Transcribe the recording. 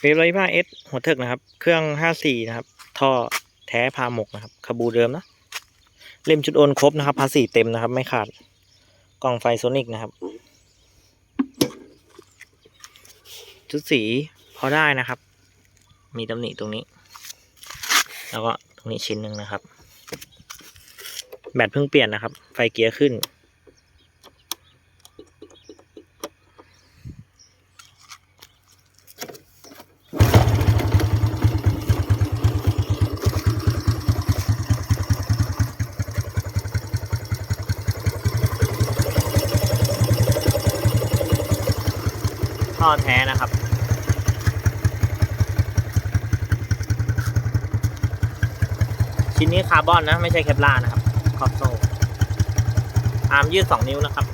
เวฟร้อยห้าเอสหัวเถิกนะครับ เครื่องห้าสี่นะครับ ท่อแท้พาหมกนะครับคาบูเดิมนะ เล่มชุดโอนครบนะครับ ภาษีเต็มนะครับ ไม่ขาด กล่องไฟโซนิกนะครับ ชุดสีพอได้นะครับ มีตำหนิตรงนี้ แล้วก็ตรงนี้ชิ้นหนึ่งนะครับ แบตเพิ่งเปลี่ยนนะครับ ไฟเกียร์ขึ้น ท่อแท้นะครับชิ้นนี้คาร์บอนนะ ไม่ใช่เคปลานะครับ ขอบโซ่อาร์มยืด2นิ้วนะครับ